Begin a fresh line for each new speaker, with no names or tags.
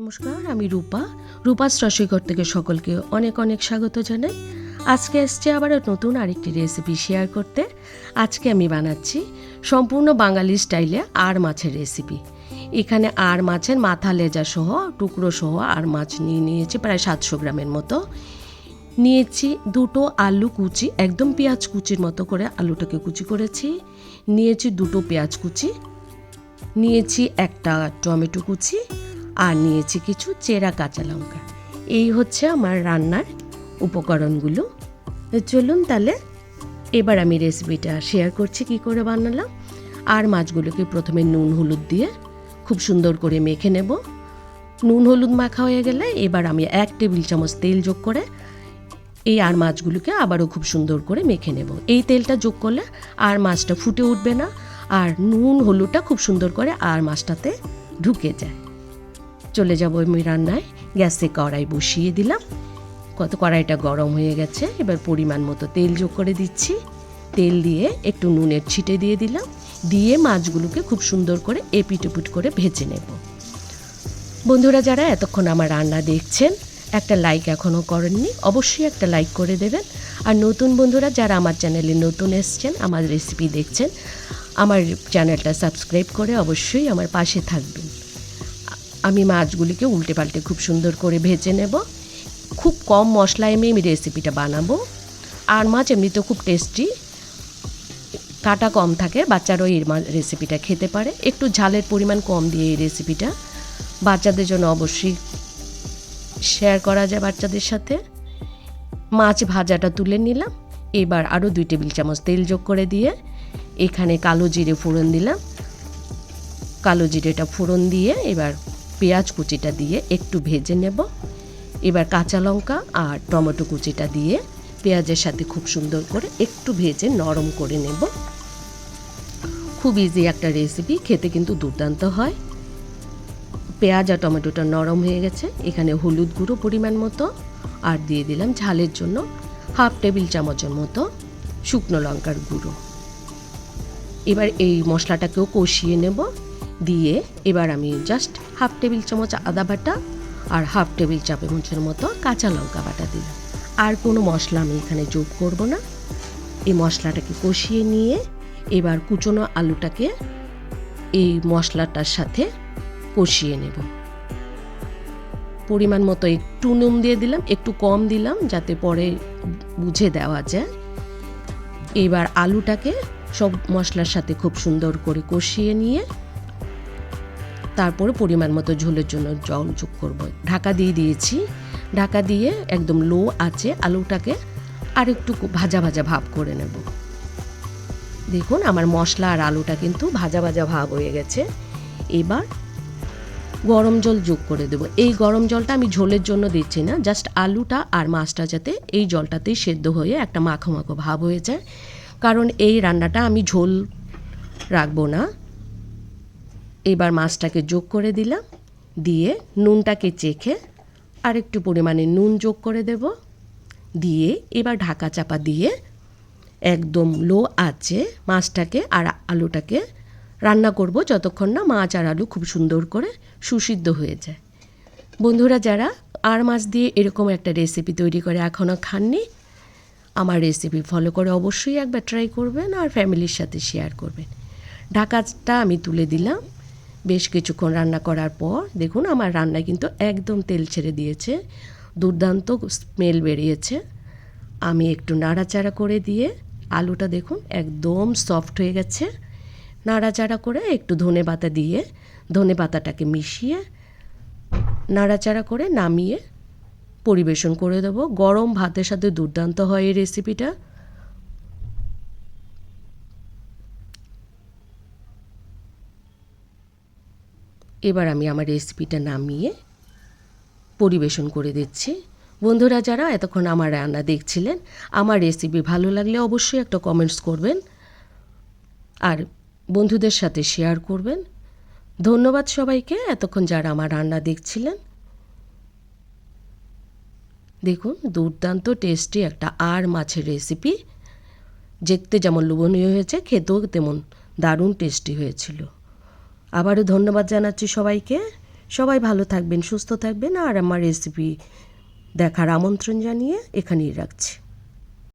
নমস্কার, আমি রূপা। রূপাস রসইঘর থেকে সকলকে অনেক অনেক স্বাগত জানাই। আজকে এসছে আবার নতুন আরেকটি রেসিপি শেয়ার করতে। আজকে আমি বানাচ্ছি সম্পূর্ণ বাঙালি স্টাইলে আর মাছের রেসিপি এখানে আর মাছের মাথা লেজা সহ, টুকরো সহ আর মাছ নিয়ে নিয়েছি প্রায় সাতশো গ্রামের মতো। নিয়েছি দুটো আলু কুচি, একদম পেঁয়াজ কুচির মতো করে আলুটাকে কুচি করেছি। নিয়েছি দুটো পেঁয়াজ কুচি। নিয়েছি একটা টমেটো কুচি আর নিয়েছি কিছু চেরা কাঁচা লঙ্কা। এই হচ্ছে আমার রান্নার উপকরণগুলো। চলুন তাহলে এবার আমি রেসিপিটা শেয়ার করছি, কি করে বানালাম। আর মাছগুলোকে প্রথমে নুন, হলুদ দিয়ে খুব সুন্দর করে মেখে নেব। নুন, হলুদ মাখা হয়ে গেলে এবার আমি এক টেবিল চামচ তেল যোগ করে এই আর মাছগুলোকে আবারও খুব সুন্দর করে মেখে নেব। এই তেলটা যোগ করলে আর মাছটা ফুটে উঠবে না, আর নুন, হলুদটা খুব সুন্দর করে আর মাছটাতে ঢুকে যায়। চলে যাব আমি রান্নায় গ্যাসে কড়াই বসিয়ে দিলাম। কত কড়াইটা গরম হয়ে গেছে, এবার পরিমাণ মতো তেল যোগ করে দিচ্ছি। তেল দিয়ে একটু নুনের ছিটে দিয়ে দিলাম। দিয়ে মাছগুলোকে খুব সুন্দর করে এপিট উপিট করে ভেজে নেব। বন্ধুরা, যারা এতক্ষণ আমার রান্না দেখছেন, একটা লাইক এখনও করেননি, অবশ্যই একটা লাইক করে দেবেন। আর নতুন বন্ধুরা, যারা আমার চ্যানেলে নতুন এসছেন, আমার রেসিপি দেখছেন, আমার চ্যানেলটা সাবস্ক্রাইব করে অবশ্যই আমার পাশে থাকবেন। আমি মাছগুলিকে উল্টে পাল্টে খুব সুন্দর করে ভেজে নেব। খুব কম মশলায় আমি রেসিপিটা বানাবো। আর মাছ এমনিতেও খুব টেস্টি কাটা কম থাকে, বাচ্চারাও মা- রেসিপিটা খেতে পারে। একটু ঝালের পরিমাণ কম দিয়ে এই রেসিপিটা বাচ্চাদের জন্য অবশ্যই শেয়ার করা যায় বাচ্চাদের সাথে। মাছ ভাজাটা তুলে নিলাম। এবার আরও দুই টেবিল চামচ তেল যোগ করে দিয়ে এখানে কালো জিরে ফোড়ন দিলাম। কালো জিরেটা ফোড়ন দিয়ে এবার পেঁয়াজ কুচিটা দিয়ে একটু ভেজে নেব। এবার কাঁচা লঙ্কা আর টমেটো কুচিটা দিয়ে পেঁয়াজের সাথে খুব সুন্দর করে একটু ভেজে নরম করে নেব। খুব ইজি একটা রেসিপি খেতে কিন্তু দুর্দান্ত হয়। পেঁয়াজ আর টমেটোটা নরম হয়ে গেছে, এখানে হলুদ গুঁড়ো পরিমাণ মতো আর দিয়ে দিলাম ঝালের জন্য হাফ টেবিল চামচের মতো শুকনো লঙ্কার গুঁড়ো। এবার এই মশলাটাকেও কষিয়ে নেব। দিয়ে এবার আমি জাস্ট হাফ টেবিল চামচ আদা বাটা আর হাফ টেবিল চামচের মতো কাঁচা লঙ্কা বাটা দিলাম। আর কোনো মশলা আমি এখানে যোগ করব না। এই মশলাটাকে কষিয়ে নিয়ে এবার কুচনো আলুটাকে এই মশলাটার সাথে কষিয়ে নেব। পরিমাণ মতো একটু নুন দিয়ে দিলাম, একটু কম দিলাম যাতে পরে বুঝে দেওয়া যায়। এবার আলুটাকে সব মশলার সাথে খুব সুন্দর করে কষিয়ে নিয়ে তারপরে পরিমাণ মতো ঝোলের জন্য জল যোগ করব। ঢাকা দিয়ে দিয়েছি। ঢাকা দিয়ে একদম লো আছে আলুটাকে আর একটু ভাজা ভাজা ভাব করে নেব। দেখুন, আমার মশলা আর আলুটা কিন্তু ভাজা ভাজা ভাব হয়ে গেছে। এবার গরম জল যোগ করে দেবো। এই গরম জলটা আমি ঝোলের জন্য দিচ্ছি না, জাস্ট আলুটা আর মাছটা যাতে এই জলটাতেই সেদ্ধ হয়ে একটা মাখো মাখো ভাব হয়ে যায়। কারণ এই রান্নাটা আমি ঝোল রাখব না। এবার মাছটাকে যোগ করে দিলাম। দিয়ে নুনটাকে চেখে আর একটু পরিমাণে নুন যোগ করে দেব। দিয়ে এবার ঢাকা চাপা দিয়ে একদম লো আছে মাছটাকে আর আলুটাকে রান্না করব যতক্ষণ না মাছ আর আলু খুব সুন্দর করে সুসিদ্ধ হয়ে যায়। বন্ধুরা, যারা আর মাছ দিয়ে এরকম একটা রেসিপি তৈরি করে এখনও খাননি, আমার রেসিপি ফলো করে অবশ্যই একবার ট্রাই করবেন আর ফ্যামিলির সাথে শেয়ার করবেন। ঢাকাটা আমি তুলে দিলাম। বেশ কিছুক্ষণ রান্না করার পর, দেখুন আমার রান্না কিন্তু একদম তেল ছেড়ে দিয়েছে, দুর্দান্ত স্মেল বেরিয়েছে। আমি একটু নাড়াচাড়া করে দিয়ে, আলুটা দেখুন একদম সফট হয়ে গেছে। নাড়াচাড়া করে একটু ধনে পাতা দিয়ে, ধনে পাতাটাকে মিশিয়ে, নাড়াচাড়া করে নামিয়ে পরিবেশন করে দেবো। গরম ভাতের সাথে দুর্দান্ত হয় এই রেসিপিটা এবার আমি আমার রেসিপিটা নামিয়ে পরিবেশন করে দিচ্ছি। বন্ধুরা, যারা এতক্ষণ আমার রান্না দেখছিলেন, আমার রেসিপি ভালো লাগলে অবশ্যই একটা কমেন্টস করবেন আর বন্ধুদের সাথে শেয়ার করবেন। ধন্যবাদ সবাইকে, এতক্ষণ যারা আমার রান্না দেখছিলেন। দেখুন, দুর্দান্ত টেস্টি একটা আর মাছের রেসিপি দেখতে যেমন লোভনীয় হয়েছে, খেতেও তেমন দারুণ টেস্টি হয়েছিল। আবারও ধন্যবাদ জানাচ্ছি সবাইকে। সবাই ভালো থাকবেন, সুস্থ থাকবেন আর আমার রেসিপি দেখার আমন্ত্রণ জানিয়ে এখানেই রাখছি।